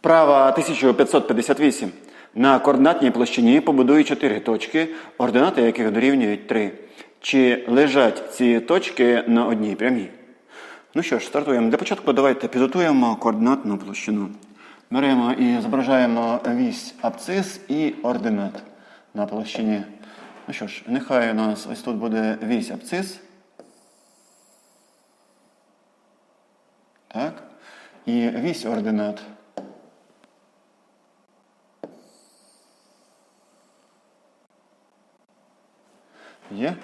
Вправа 1558. На координатній площині побудує 4 точки, ординати яких дорівнюють 3. Чи лежать ці точки на одній прямій? Ну що ж, стартуємо. Для початку давайте підготуємо координатну площину. Беремо і зображаємо вісь абцис і ординат на площині. Ну що ж, нехай у нас ось тут буде вісь абцис. Так. І вісь ординат. Є?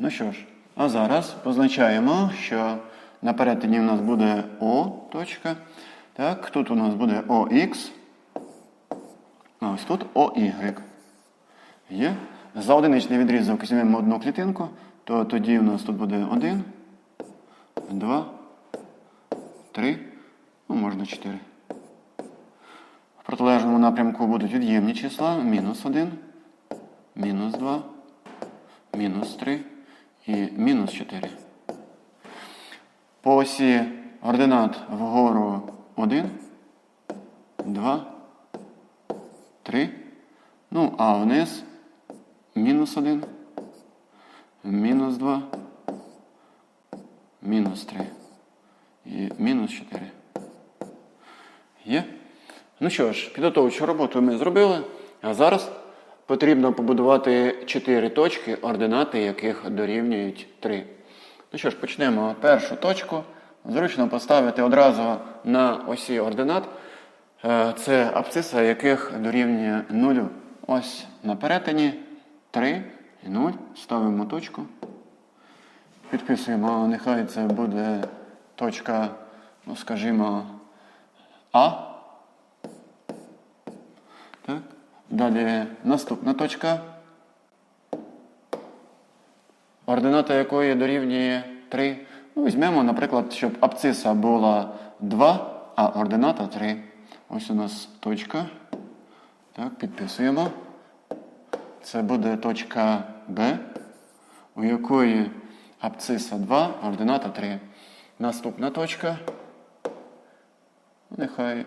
Ну що ж, а зараз позначаємо, що на перетині у нас буде О точка. Так, тут у нас буде ОХ. А ось тут ОY. Є. За одиничний відрізок візьмемо одну клітинку, то тоді у нас тут буде 1, 2, 3, ну можна 4. В протилежному напрямку будуть від'ємні числа мінус 1, мінус 2, мінус 3 і мінус 4. По осі ординат вгору 1, 2, 3. Ну, а вниз мінус 1, мінус 2, мінус 3 і мінус 4. Є? Ну що ж, підготовчу роботу ми зробили, а зараз потрібно побудувати 4 точки, ординати яких дорівнюють 3. Ну що ж, почнемо першу точку. Зручно поставити одразу на осі ординат. Е, Це абсциса, яких дорівнює 0. Ось на перетині 3 і 0. Ставимо точку. Підписуємо, нехай це буде точка, ну скажімо, А. Так. Далі наступна точка, ордината якої дорівнює 3. Ну, візьмемо, наприклад, щоб абциса була 2, а ордината 3. Ось у нас точка. Так, підписуємо. Це буде точка Б, у якої абциса 2, ордината 3. Наступна точка. Нехай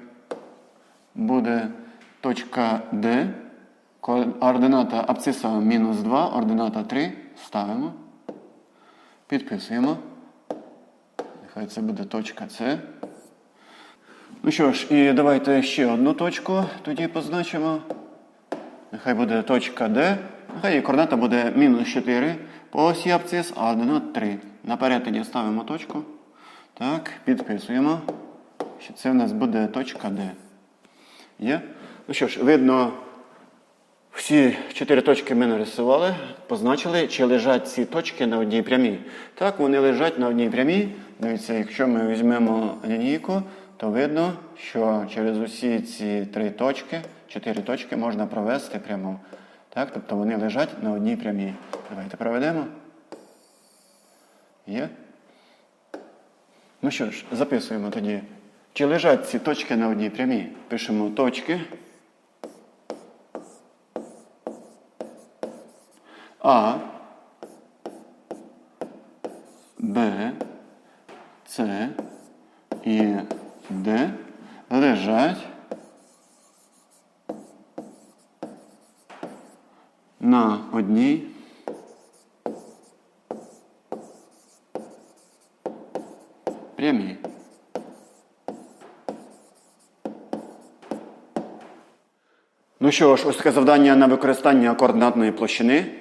буде точка D. Ордината абциса мінус 2, ордината 3. Ставимо. Підписуємо. Нехай це буде точка С. Ну що ж, і давайте ще одну точку тоді позначимо. Нехай буде точка D. Нехай її координата буде мінус 4 по осі абцис, а ординат 3. На перетині ставимо точку. Так, підписуємо, що це в нас буде точка D. Є? Ну що ж, видно, всі чотири точки ми нарисували, позначили, чи лежать ці точки на одній прямій. Так, вони лежать на одній прямій. Дивіться, якщо ми візьмемо лінійку, то видно, що через усі ці три точки, чотири точки можна провести пряму. Так, тобто вони лежать на одній прямій. Давайте проведемо. Є? Ну що ж, записуємо тоді. Чи лежать ці точки на одній прямій? Пишемо точки. А, Б, С і Д лежать на одній прямій. Ну що ж, ось таке завдання на використання координатної площини.